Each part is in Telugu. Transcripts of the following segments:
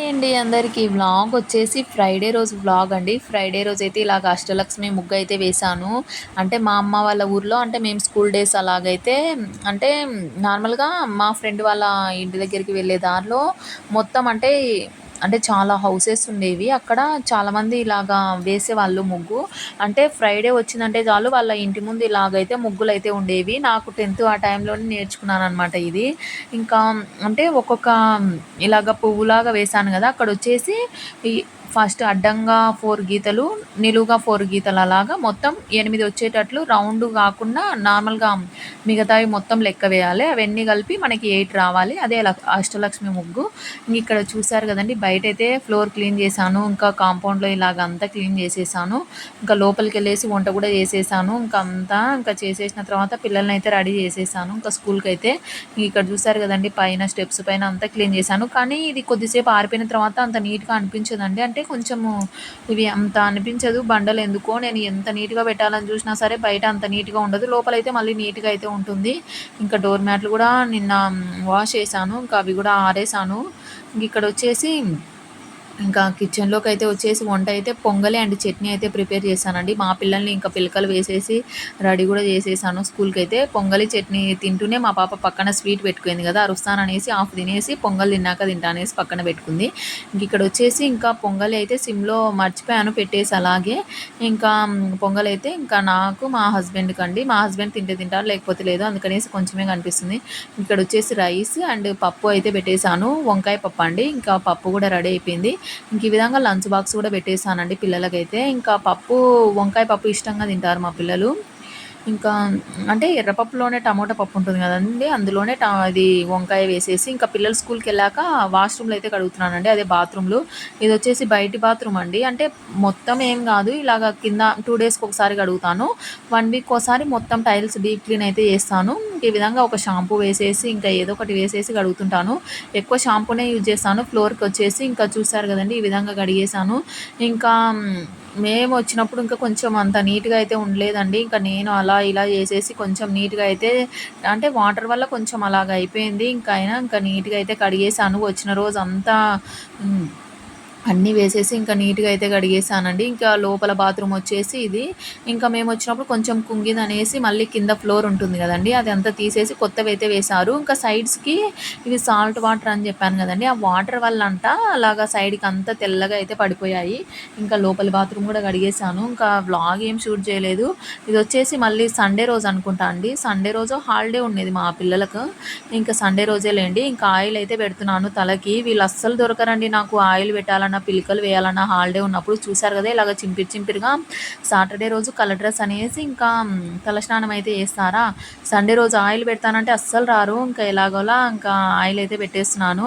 హాయ్ అండి అందరికీ. వ్లాగ్ వచ్చేసి ఫ్రైడే రోజు వ్లాగ్ అండి. ఫ్రైడే రోజు అయితే ఇలాగ అష్టలక్ష్మి ముగ్గు అయితే వేశాను. అంటే మా అమ్మ వాళ్ళ ఊర్లో అంటే మేము స్కూల్ డేస్ అలాగైతే అంటే నార్మల్గా మా ఫ్రెండ్ వాళ్ళ ఇంటి దగ్గరికి వెళ్ళే దారిలో మొత్తం అంటే అంటే చాలా హౌసెస్ ఉండేవి. అక్కడ చాలామంది ఇలాగా వేసేవాళ్ళు ముగ్గు. అంటే ఫ్రైడే వచ్చిందంటే చాలు వాళ్ళ ఇంటి ముందు ఇలాగైతే ముగ్గులు అయితే ఉండేవి. నాకు టెన్త్ ఆ టైంలోనే నేర్చుకున్నాను అనమాట ఇది. ఇంకా అంటే ఒక్కొక్క ఇలాగ పువ్వులాగా వేశాను కదా అక్కడ వచ్చేసి ఫస్ట్ అడ్డంగా ఫోర్ గీతలు నిలువుగా ఫోర్ గీతలు అలాగా మొత్తం ఎనిమిది వచ్చేటట్లు రౌండ్ కాకుండా నార్మల్గా మిగతావి మొత్తం లెక్క వేయాలి. అవన్నీ కలిపి మనకి ఎయిట్ రావాలి. అదే అష్టలక్ష్మి ముగ్గు. ఇక్కడ చూసారు కదండి బయట అయితే ఫ్లోర్ క్లీన్ చేశాను ఇంకా కాంపౌండ్లో ఇలాగ అంతా క్లీన్ చేసేసాను ఇంకా లోపలికి వెళ్ళేసి వంట కూడా చేసేసాను ఇంకా అంతా ఇంకా చేసేసిన తర్వాత పిల్లల్ని అయితే రెడీ చేసేసాను ఇంకా స్కూల్కి అయితే ఇక్కడ చూసారు కదండి పైన స్టెప్స్ పైన అంతా క్లీన్ చేశాను. కానీ ఇది కొద్దిసేపు ఆరిపోయిన తర్వాత అంత నీట్గా అనిపించదండి. అంటే అంటే కొంచెము ఇవి అంత అనిపించదు. బండలు ఎందుకో నేను ఎంత నీట్గా పెట్టాలని చూసినా సరే బయట అంత నీట్గా ఉండదు. లోపలైతే మళ్ళీ నీట్గా అయితే ఉంటుంది. ఇంకా డోర్ మ్యాట్లు కూడా నిన్న వాష్ చేశాను. ఇంకా అవి కూడా ఆరేసాను ఇంక ఇక్కడ వచ్చేసి ఇంకా కిచెన్లోకి అయితే వచ్చేసి వంట అయితే పొంగలి అండ్ చట్నీ అయితే ప్రిపేర్ చేశానండి. మా పిల్లల్ని ఇంకా పిలకలు వేసేసి రెడీ కూడా చేసేసాను స్కూల్కి అయితే. పొంగలి చట్నీ తింటూనే మా పాప పక్కన స్వీట్ పెట్టుకుంది కదా అరుస్తాననేసి ఆఫ్ తినేసి పొంగల్ తిన్నాక తింటానేసి పక్కన పెట్టుకుంది. ఇంక ఇక్కడ వచ్చేసి ఇంకా పొంగలి అయితే సిమ్లో మర్చిపోయాను పెట్టేసి అలాగే. ఇంకా పొంగల్ అయితే ఇంకా నాకు మా హస్బెండ్కి అండి. మా హస్బెండ్ తింటే తింటారు లేకపోతే లేదు అందుకనేసి కొంచెమే కనిపిస్తుంది. ఇక్కడ వచ్చేసి రైస్ అండ్ పప్పు అయితే పెట్టేశాను. వంకాయ పప్పు అండి. ఇంకా పప్పు కూడా రెడీ అయిపోయింది. ఇంక ఈ విధంగా లంచ్ బాక్స్ కూడా పెట్టేసానండి పిల్లలకైతే. ఇంకా పప్పు వంకాయ పప్పు ఇష్టంగా తింటారు మా పిల్లలు. ఇంకా అంటే ఎర్రపప్పులోనే టమోటా పప్పు ఉంటుంది కదండి. అందులోనే అది వంకాయ వేసేసి ఇంకా పిల్లలు స్కూల్కి వెళ్ళాక వాష్రూమ్లో అయితే కడుగుతున్నానండి. అదే బాత్రూమ్లు. ఇది వచ్చేసి బయటి బాత్రూమ్ అండి. అంటే మొత్తం ఏం కాదు ఇలాగ కింద టూ డేస్కి ఒకసారి కడుగుతాను. వన్ వీక్ ఒకసారి మొత్తం టైల్స్ డీప్ క్లీన్ అయితే చేస్తాను. ఈ విధంగా ఒక షాంపూ వేసేసి ఇంకా ఏదో ఒకటి వేసేసి కడుగుతుంటాను. ఎక్కువ షాంపూనే యూజ్ చేస్తాను. ఫ్లోర్కి వచ్చేసి ఇంకా చూసారు కదండి ఈ విధంగా కడిగేసాను ఇంకా మేము వచ్చినప్పుడు ఇంకా కొంచెం అంత నీట్గా అయితే ఉండలేదండి. ఇంకా నేను అలా ఇలా చేసేసి కొంచెం నీట్గా అయితే అంటే వాటర్ వల్ల కొంచెం అలాగ అయిపోయింది. ఇంకా అయినా ఇంకా నీట్గా అయితే కడిగేసాను వచ్చిన రోజు అంతా అన్నీ వేసేసి ఇంకా నీట్గా అయితే కడిగేసానండి. ఇంకా లోపల బాత్రూమ్ వచ్చేసి ఇది. ఇంకా మేము వచ్చినప్పుడు కొంచెం కుంగింది అనేసి మళ్ళీ కింద ఫ్లోర్ ఉంటుంది కదండి అది అంతా తీసేసి కొత్తవి అయితే వేశారు. ఇంకా సైడ్స్కి ఇవి సాల్ట్ వాటర్ అని చెప్పాను కదండి ఆ వాటర్ వల్ల అంట అలాగా సైడ్కి అంతా తెల్లగా అయితే పడిపోయాయి. ఇంకా లోపల బాత్రూమ్ కూడా కడిగేసాను. ఇంకా వ్లాగ్ ఏం షూట్ చేయలేదు. ఇది వచ్చేసి మళ్ళీ సండే రోజు అనుకుంటా అండి. సండే రోజు హాలిడే ఉండేది మా పిల్లలకు. ఇంకా సండే రోజే లేండి. ఇంకా ఆయిల్ అయితే పెడుతున్నాను తలకి. వీళ్ళు అస్సలు దొరకరండి నాకు ఆయిల్ పెట్టాలని వేయాలన్నా పిలికలు వేయాలన్నా హాలిడే ఉన్నప్పుడు చూసారు కదా ఇలాగ చింపిరి చింపిరిగా సాటర్డే రోజు కలర్ డ్రెస్ అనేసి ఇంకా తలస్నానం అయితే చేస్తారా? సండే రోజు ఆయిల్ పెడతానంటే అస్సలు రారు. ఇంకా ఎలాగోలా ఇంకా ఆయిల్ అయితే పెట్టేస్తున్నాను.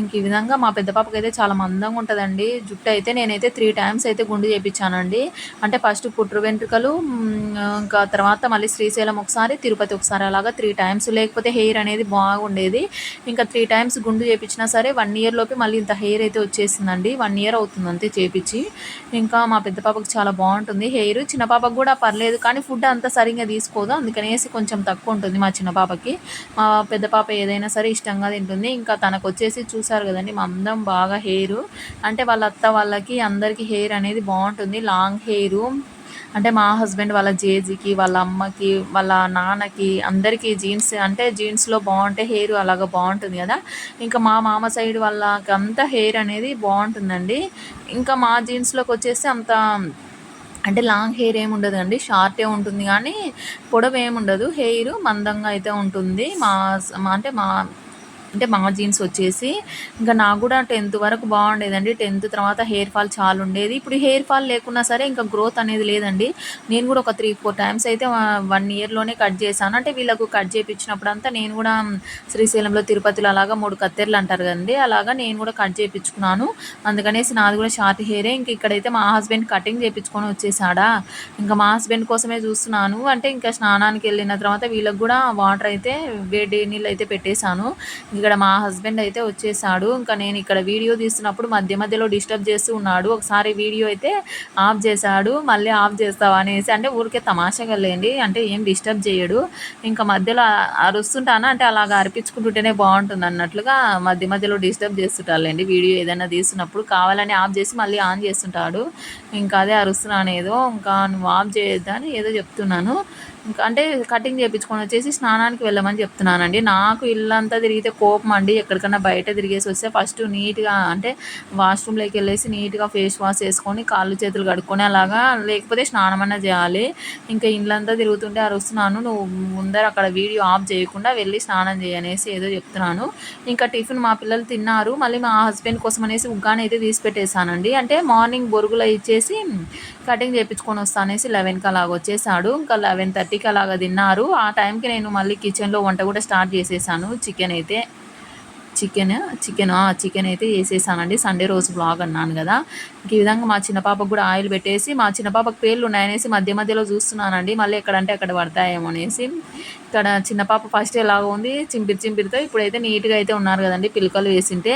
ఇంక ఈ విధంగా మా పెద్ద పాపకి అయితే చాలా మందంగా ఉంటుందండి. జుట్టు అయితే నేనైతే త్రీ టైమ్స్ అయితే గుండు చేయించానండి అంటే ఫస్ట్ పుట్రు వెంట్రుకలు ఇంకా తర్వాత మళ్ళీ శ్రీశైలం ఒకసారి తిరుపతి ఒకసారి అలాగా త్రీ టైమ్స్. లేకపోతే హెయిర్ అనేది బాగుండేది. ఇంకా త్రీ టైమ్స్ గుండు చేయించినా సరే వన్ ఇయర్ లోపే మళ్ళీ ఇంత హెయిర్ అయితే వచ్చేసిందండి. వన్ ఇయర్ అవుతుంది అంతే చేపించి. ఇంకా మా పెద్ద పాపకు చాలా బాగుంటుంది. హెయిర్ చిన్న పాపకు కూడా పర్లేదు కానీ ఫుడ్ అంత సరిగ్గా తీసుకోదు. అందుకనేసి కొంచెం తక్కువ ఉంటుంది మా చిన్న పాపకి. మా పెద్ద పాప ఏదైనా సరే ఇష్టంగా తింటుంది. ఇంకా తనకు వచ్చేసి చూసారు కదండి మా అందం బాగా హెయిర్. అంటే వాళ్ళ అత్త వాళ్ళకి అందరికీ హెయిర్ అనేది బాగుంటుంది. లాంగ్ హెయిర్ అంటే మా హస్బెండ్ వాళ్ళ జేజీకి వాళ్ళ అమ్మకి వాళ్ళ నాన్నకి అందరికీ జీన్స్ అంటే జీన్స్లో బాగుంటే హెయిర్ అలాగ బాగుంటుంది కదా. ఇంకా మా మామ సైడ్ వాళ్ళకి అంతా హెయిర్ అనేది బాగుంటుందండి. ఇంకా మా జీన్స్లోకి వచ్చేసి అంత అంటే లాంగ్ హెయిర్ ఏమి ఉండదు అండి షార్టే ఉంటుంది కానీ పొడవు ఏమి ఉండదు. హెయిర్ మందంగా అయితే ఉంటుంది. మా అంటే మా అంటే మా జీన్స్ వచ్చేసి ఇంకా నాకు కూడా టెన్త్ వరకు బాగుండేదండి. టెన్త్ తర్వాత హెయిర్ ఫాల్ చాలా ఉండేది. ఇప్పుడు హెయిర్ ఫాల్ లేకున్నా సరే ఇంకా గ్రోత్ అనేది లేదండి. నేను కూడా ఒక త్రీ ఫోర్ టైమ్స్ అయితే వన్ ఇయర్లోనే కట్ చేశాను. అంటే వీళ్ళకు కట్ చేయించినప్పుడు అంతా నేను కూడా శ్రీశైలంలో తిరుపతిలో అలాగా మూడు కత్తెర్లు అంటారు కదండి. అలాగా నేను కూడా కట్ చేయించుకున్నాను అందుకనేసి నాది కూడా షార్ట్ హెయిరే. ఇంక ఇక్కడైతే మా హస్బెండ్ కటింగ్ చేయించుకొని వచ్చేసాడా. ఇంకా మా హస్బెండ్ కోసమే చూస్తున్నాను. అంటే ఇంకా స్నానానికి వెళ్ళిన తర్వాత వీళ్ళకి కూడా వాటర్ అయితే వేడి నీళ్ళు అయితే పెట్టేశాను. ఇక్కడ మా హస్బెండ్ అయితే వచ్చేసాడు. ఇంకా నేను ఇక్కడ వీడియో తీస్తున్నప్పుడు మధ్య మధ్యలో డిస్టర్బ్ చేస్తూ ఉన్నాడు. ఒకసారి వీడియో అయితే ఆఫ్ చేశాడు. మళ్ళీ ఆఫ్ చేస్తావా అనేసి అంటే ఊరికే తమాషగా లేండి. అంటే ఏం డిస్టర్బ్ చేయడు. ఇంకా మధ్యలో అరుస్తుంటానా? అంటే అలాగ అరిపించుకుంటుంటేనే బాగుంటుంది అన్నట్లుగా మధ్య మధ్యలో డిస్టర్బ్ చేస్తుంటారులేండి. వీడియో ఏదైనా తీస్తున్నప్పుడు కావాలని ఆఫ్ చేసి మళ్ళీ ఆన్ చేస్తుంటాడు. ఇంకా అదే అరుస్తున్నాను ఏదో ఇంకా నువ్వు ఆఫ్ చేయొద్దని ఏదో చెప్తున్నాను. అంటే కటింగ్ చేయించుకొని వచ్చేసి స్నానానికి వెళ్ళమని చెప్తున్నానండి. నాకు ఇల్లంతా తిరిగితే కోపం అండి. ఎక్కడికన్నా బయట తిరిగేసి వస్తే ఫస్ట్ నీట్గా అంటే వాష్రూమ్లోకి వెళ్ళేసి నీట్గా ఫేస్ వాష్ చేసుకొని కాళ్ళు చేతులు కడుక్కొని అలాగా లేకపోతే స్నానం అన్నా చేయాలి. ఇంకా ఇల్లంతా తిరుగుతుంటే అరుస్తున్నాను నువ్వు ముందర అక్కడ వీడియో ఆఫ్ చేయకుండా వెళ్ళి స్నానం చేయనేసి ఏదో చెప్తున్నాను. ఇంకా టిఫిన్ మా పిల్లలు తిన్నారు. మళ్ళీ మా హస్బెండ్ కోసం అనేసి ఉగ్గాని అయితే తీసి పెట్టేశానండి. అంటే మార్నింగ్ బొరుగులో ఇచ్చేసి కటింగ్ చేయించుకొని వస్తానేసి లెవెన్కి అలాగ వచ్చేసాడు. ఇంకా లెవెన్ థర్టీకి అలాగ తిన్నారు. ఆ టైంకి నేను మళ్ళీ కిచెన్లో వంట కూడా స్టార్ట్ చేసేసాను. చికెన్ అయితే చికెన్ చికెన్ చికెన్ అయితే వేసేసానండి సండే రోజు బ్లాగ్ అన్నాను కదా. ఈ విధంగా మా చిన్న పాపకు కూడా ఆయిల్ పెట్టేసి మా చిన్న పాపకు పేర్లు ఉన్నాయనేసి మధ్య మధ్యలో చూస్తున్నానండి. మళ్ళీ ఎక్కడంటే అక్కడ పడతాయేమో అనేసి. ఇక్కడ చిన్న పాప ఫస్ట్ ఎలాగో ఉంది చింపిరి చింపిరితో ఇప్పుడైతే నీట్గా అయితే ఉన్నారు కదండి పిలకలు వేసింటే.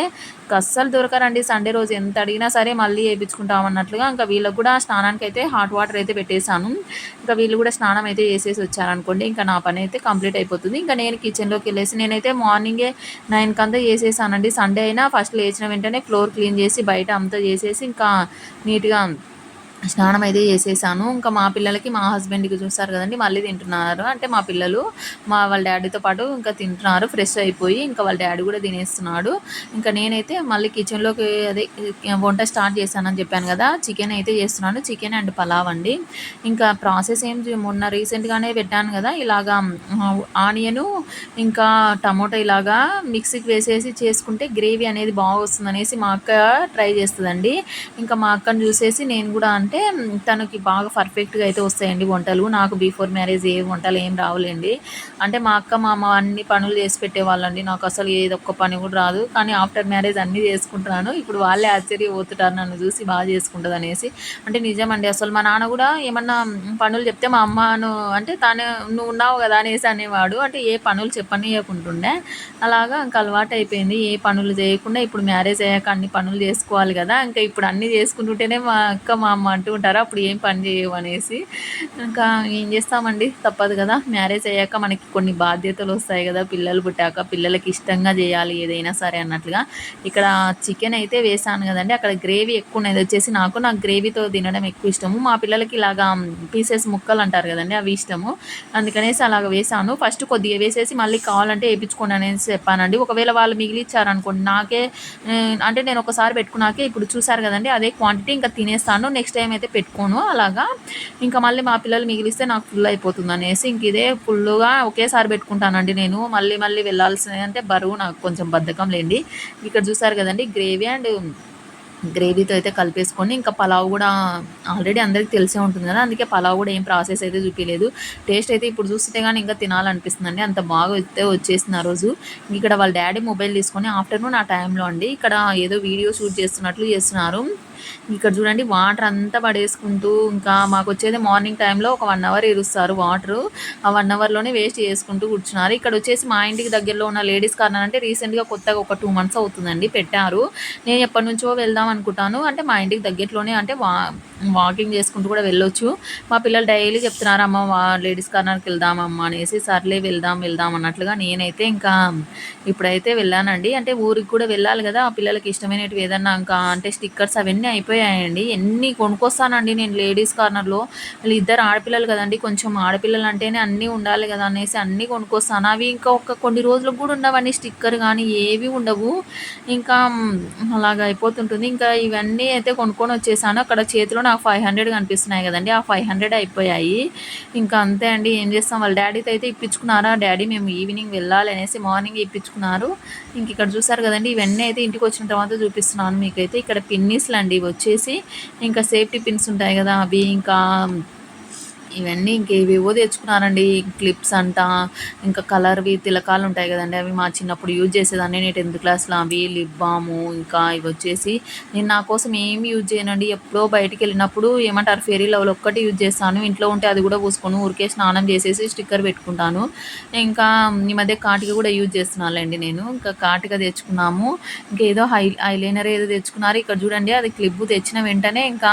అస్సలు దొరకరండి సండే రోజు ఎంత అడిగినా సరే మళ్ళీ వేయించుకుంటాం అన్నట్లుగా ఇంకా వీళ్ళకి కూడా స్నానానికి అయితే హాట్ వాటర్ అయితే పెట్టేశాను. ఇంకా వీళ్ళు కూడా స్నానం అయితే చేసేసి వచ్చారనుకోండి ఇంకా నా పని అయితే కంప్లీట్ అయిపోతుంది. ఇంకా నేను కిచెన్లోకి వెళ్ళేసి నేనైతే మార్నింగే నైన్కి అంతా చేసేసానండి. సండే అయినా ఫస్ట్ లేచిన వెంటనే ఫ్లోర్ క్లీన్ చేసి బయట అంతా చేసేసి ఇంకా నీట్గా స్నానం అయితే చేసేసాను. ఇంకా మా పిల్లలకి మా హస్బెండ్కి చూస్తారు కదండి మళ్ళీ తింటున్నారు. అంటే మా పిల్లలు మా వాళ్ళ డాడీతో పాటు ఇంకా తింటున్నారు ఫ్రెష్ అయిపోయి ఇంకా వాళ్ళ డాడీ కూడా తినేస్తున్నాడు. ఇంకా నేనైతే మళ్ళీ కిచెన్లోకి అదే వంట స్టార్ట్ చేశానని చెప్పాను కదా చికెన్ అయితే చేస్తున్నాను. చికెన్ అండ్ పలావ్ అండి. ఇంకా ప్రాసెస్ ఏం మొన్న రీసెంట్గానే పెట్టాను కదా ఇలాగా ఆనియను ఇంకా టమోటా ఇలాగా మిక్సీకి వేసేసి చేసుకుంటే గ్రేవీ అనేది బాగా వస్తుందనేసి మా అక్క ట్రై చేస్తుందండి. ఇంకా మా అక్కను చూసేసి నేను కూడా అంటే తనకి బాగా పర్ఫెక్ట్గా అయితే వస్తాయండి వంటలు. నాకు బిఫోర్ మ్యారేజ్ ఏ వంటలు ఏం రావులేండి. అంటే మా అక్క మా అమ్మ అన్ని పనులు చేసి పెట్టేవాళ్ళండి. నాకు అసలు ఏది ఒక్క పని కూడా రాదు. కానీ ఆఫ్టర్ మ్యారేజ్ అన్నీ చేసుకుంటున్నాను. ఇప్పుడు వాళ్ళే ఆశ్చర్యపోతుంటారు నన్ను చూసి బాగా చేసుకుంటుంది అనేసి. అంటే నిజమండి అసలు మా నాన్న కూడా ఏమన్నా పనులు చెప్తే మా అమ్మను అంటే తాను నువ్వు ఉన్నావు కదా అనేసి అనేవాడు. అంటే ఏ పనులు చెప్పనీయకుంటుండే. అలాగా ఇంకా అలవాటు అయిపోయింది ఏ పనులు చేయకుండా ఇప్పుడు మ్యారేజ్ అయ్యాక అన్ని పనులు చేసుకోవాలి కదా. ఇంకా ఇప్పుడు అన్నీ చేసుకుంటుంటేనే మా అక్క మా అమ్మ అంటూ ఉంటారు. అప్పుడు ఏం పని చేయవు అనేసి. ఇంకా ఏం చేస్తామండి? తప్పదు కదా. మ్యారేజ్ అయ్యాక మనకి కొన్ని బాధ్యతలు వస్తాయి కదా. పిల్లలు పుట్టాక పిల్లలకి ఇష్టంగా చేయాలి ఏదైనా సరే అన్నట్లుగా. ఇక్కడ చికెన్ అయితే వేసాను కదండి. అక్కడ గ్రేవీ ఎక్కువ ఉన్నది వచ్చేసి నాకు నాకు గ్రేవీతో తినడం ఎక్కువ ఇష్టము. మా పిల్లలకి ఇలాగా పీసెస్ ముక్కలు అంటారు కదండి. అవి ఇష్టము. అందుకనేసి అలాగ వేసాను. ఫస్ట్ కొద్దిగా వేసేసి మళ్ళీ కావాలంటే వేయించుకోండి అనేసి చెప్పానండి. ఒకవేళ వాళ్ళు మిగిలిచ్చారనుకోండి నాకే అంటే నేను ఒకసారి పెట్టుకున్నాకే ఇప్పుడు చూసారు కదండి. అదే క్వాంటిటీ ఇంకా తినేస్తాను. నెక్స్ట్ టైం అయితే పెట్టుకోను అలాగా. ఇంకా మళ్ళీ మా పిల్లలు మిగిలిస్తే నాకు ఫుల్ అయిపోతుంది అనేసి ఇంక ఇదే ఫుల్గా ఒకేసారి పెట్టుకుంటానండి నేను. మళ్ళీ మళ్ళీ వెళ్ళాల్సిన అంటే బరువు నాకు కొంచెం బద్ధకం లేండి. ఇక్కడ చూసారు కదండి గ్రేవీ అండ్ గ్రేవీతో అయితే కలిపేసుకొని ఇంకా పలావ్ కూడా ఆల్రెడీ అందరికీ తెలిసే ఉంటుంది కదా అందుకే పలావ్ కూడా ఏం ప్రాసెస్ అయితే చూపించలేదు టేస్ట్ అయితే ఇప్పుడు చూస్తే కానీ ఇంకా తినాలనిపిస్తుందండి. అంత బాగా అయితే వచ్చేసింది ఆ రోజు. ఇక్కడ వాళ్ళ డాడీ మొబైల్ తీసుకొని ఆఫ్టర్నూన్ ఆ టైంలో అండి ఇక్కడ ఏదో వీడియో షూట్ చేస్తున్నట్లు చేస్తున్నారు. ఇక్కడ చూడండి వాటర్ అంతా పడేసుకుంటూ ఇంకా మాకు వచ్చేది మార్నింగ్ టైంలో ఒక వన్ అవర్ ఇరుస్తారు వాటర్. ఆ వన్ అవర్లోనే వేస్ట్ చేసుకుంటూ కూర్చున్నారు. ఇక్కడ వచ్చేసి మా ఇంటికి దగ్గరలో ఉన్న లేడీస్ కార్నర్ అంటే రీసెంట్గా కొత్తగా ఒక టూ మంత్స్ అవుతుందండి పెట్టారు. నేను ఎప్పటి నుంచో వెళ్దాం అనుకుంటాను. అంటే మా ఇంటికి దగ్గరలోనే అంటే వా వాకింగ్ చేసుకుంటూ కూడా వెళ్ళొచ్చు. మా పిల్లలు డైలీ చెప్తున్నారు అమ్మ వా లేడీస్ కార్నర్కి వెళ్దామమ్మ అనేసి. సర్లే వెళ్దాం వెళ్దాం అన్నట్లుగా నేనైతే ఇంకా ఇప్పుడైతే వెళ్ళానండి. అంటే ఊరికి కూడా వెళ్ళాలి కదా. ఆ పిల్లలకి ఇష్టమైనవి ఏదన్నా ఇంకా అంటే స్టిక్కర్స్ అవన్నీ అయిపోయాయండి. ఎన్ని కొనుక్కొస్తానండి నేను లేడీస్ కార్నర్లో వీళ్ళు ఇద్దరు ఆడపిల్లలు కదండి. కొంచెం ఆడపిల్లలు అంటేనే అన్నీ ఉండాలి కదా అనేసి అన్నీ కొనుక్కొస్తాను. అవి ఇంకా ఒక కొన్ని రోజులకు కూడా ఉండవండి. స్టిక్కర్ కానీ ఏవి ఉండవు. ఇంకా అలాగ అయిపోతుంటుంది. ఇంకా ఇంకా ఇవన్నీ అయితే కొనుక్కొని వచ్చేసాను. అక్కడ చేతిలో నాకు ఫైవ్ హండ్రెడ్ కనిపిస్తున్నాయి కదండి. ఆ ఫైవ్ హండ్రెడ్ అయిపోయాయి. ఇంకా అంతే అండి. ఏం చేస్తాం? వాళ్ళ డాడీతో అయితే ఇప్పించుకున్నారా? డాడీ మేము ఈవినింగ్ వెళ్ళాలి అనేసి మార్నింగ్ ఇప్పించుకున్నారు. ఇంక ఇక్కడ చూసారు కదండి. ఇవన్నీ అయితే ఇంటికి వచ్చిన తర్వాత చూపిస్తున్నాను మీకైతే. ఇక్కడ పిన్నీస్లు అండి ఇవి వచ్చేసి. ఇంకా సేఫ్టీ పిన్స్ ఉంటాయి కదా అవి. ఇంకా ఇవన్నీ ఇంకేవేవో తెచ్చుకున్నానండి. క్లిప్స్ అంట ఇంకా కలర్వి తిలకాలు ఉంటాయి కదండి. అవి మా చిన్నప్పుడు యూజ్ చేసేదాన్ని. నేను టెన్త్ క్లాస్లో అవి లిప్ బాము ఇంకా ఇవి వచ్చేసి నేను నా కోసం ఏమి యూజ్ చేయనండి. ఎప్పుడో బయటికి వెళ్ళినప్పుడు ఏమంటారు ఫెరీ లెవెల్ ఒక్కటి యూజ్ చేస్తాను. ఇంట్లో ఉంటే అది కూడా పూసుకొని ఊరికే స్నానం చేసేసి స్టిక్కర్ పెట్టుకుంటాను. ఇంకా ఈ మధ్య కాటిక కూడా యూజ్ చేస్తున్నానులేండి నేను. ఇంకా కాటిక తెచ్చుకున్నాము. ఇంకా ఏదో హై ఐలైనర్ ఏదో తెచ్చుకున్నారు. ఇక్కడ చూడండి అది క్లిప్ తెచ్చిన వెంటనే ఇంకా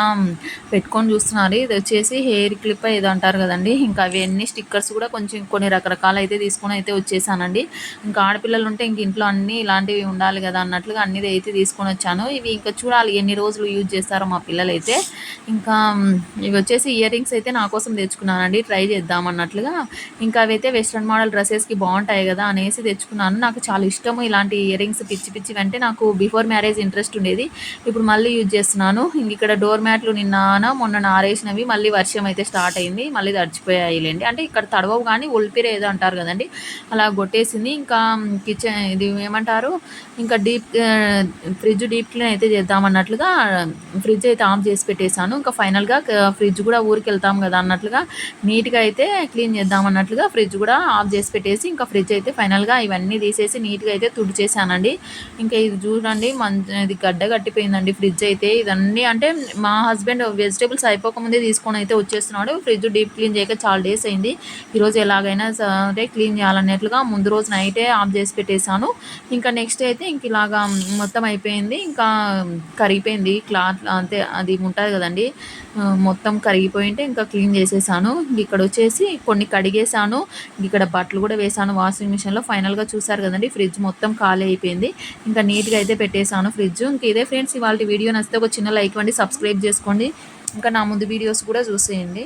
పెట్టుకొని చూస్తున్నారు. ఇది వచ్చేసి హెయిర్ క్లిప్ ఏదో అంటారు కదండి. ఇంకా అవన్నీ స్టిక్కర్స్ కూడా కొంచెం కొన్ని రకరకాలు అయితే తీసుకొని అయితే వచ్చేసానండి. ఇంకా ఆడపిల్లలు ఉంటే ఇంక ఇంట్లో అన్ని ఇలాంటివి ఉండాలి కదా అన్నట్లుగా అన్ని అయితే తీసుకొని వచ్చాను. ఇవి ఇంకా చూడాలి ఎన్ని రోజులు యూజ్ చేస్తారో మా పిల్లలు అయితే ఇంకా ఇవి వచ్చేసి ఇయర్ రింగ్స్ అయితే నా కోసం తెచ్చుకున్నానండి. ట్రై చేద్దాం అన్నట్లుగా. ఇంకా అవి అయితే వెస్ట్రన్ మోడల్ డ్రెస్సెస్కి బాగుంటాయి కదా అనేసి తెచ్చుకున్నాను. నాకు చాలా ఇష్టము ఇలాంటి ఇయర్ రింగ్స్ పిచ్చి పిచ్చి అంటే నాకు బిఫోర్ మ్యారేజ్ ఇంట్రెస్ట్ ఉండేది. ఇప్పుడు మళ్ళీ యూజ్ చేస్తున్నాను. ఇంక ఇక్కడ డోర్ మ్యాట్లు నిన్న మొన్న నారేసినవి మళ్ళీ వర్షం అయితే స్టార్ట్ అయింది. మళ్ళీ తడిచిపోయాయిలేండి. అంటే ఇక్కడ తడవవు కానీ ఒలిపిర ఏదో అంటారు కదండి అలా కొట్టేసింది. ఇంకా కిచెన్ ఇది ఏమంటారు ఇంకా డీప్ ఫ్రిడ్జ్ డీప్ క్లీన్ అయితే చేద్దామన్నట్లుగా ఫ్రిడ్జ్ అయితే ఆఫ్ చేసి పెట్టేశాను. ఇంకా ఫైనల్గా ఫ్రిడ్జ్ కూడా ఊరికి వెళ్తాం కదా అన్నట్లుగా నీట్గా అయితే క్లీన్ చేద్దామన్నట్లుగా ఫ్రిడ్జ్ కూడా ఆఫ్ చేసి పెట్టేసి ఇంకా ఫ్రిడ్జ్ అయితే ఫైనల్గా ఇవన్నీ తీసేసి నీట్గా అయితే తుడిచేసానండి ఇంకా ఇది చూడండి మంచి ఇది గడ్డ కట్టిపోయిందండి ఫ్రిడ్జ్ అయితే. ఇదన్నీ అంటే మా హస్బెండ్ వెజిటేబుల్స్ అయిపోకముందే తీసుకొని అయితే వచ్చేస్తున్నాడు. ఫ్రిడ్జ్ డీప్ క్లీన్ చేయక చాలా డేస్ అయింది. ఈరోజు ఎలాగైనా సరే క్లీన్ చేయాలన్నట్లుగా ముందు రోజు నైటే ఆఫ్ చేసి పెట్టేశాను. ఇంకా నెక్స్ట్ అయితే ఇంక ఇలాగా మొత్తం అయిపోయింది. ఇంకా కరిగిపోయింది. క్లాత్ అంతే అది ఉంటుంది కదండి. మొత్తం కరిగిపోయింటే ఇంకా క్లీన్ చేసేసాను. ఇక్కడ వచ్చేసి కొన్ని కడిగేసాను ఇక్కడ బట్టలు కూడా వేసాను వాషింగ్ మిషన్లో. ఫైనల్గా చూసారు కదండి ఫ్రిడ్జ్ మొత్తం ఖాళీ అయిపోయింది. ఇంకా నీట్గా అయితే పెట్టేశాను ఫ్రిడ్జ్. ఇంక ఇదే ఫ్రెండ్స్ ఇవాళ వీడియో నచ్చితే ఒక చిన్న లైక్ ఇవ్వండి సబ్స్క్రైబ్ చేసుకోండి. ఇంకా నా ముందు వీడియోస్ కూడా చూసేయండి.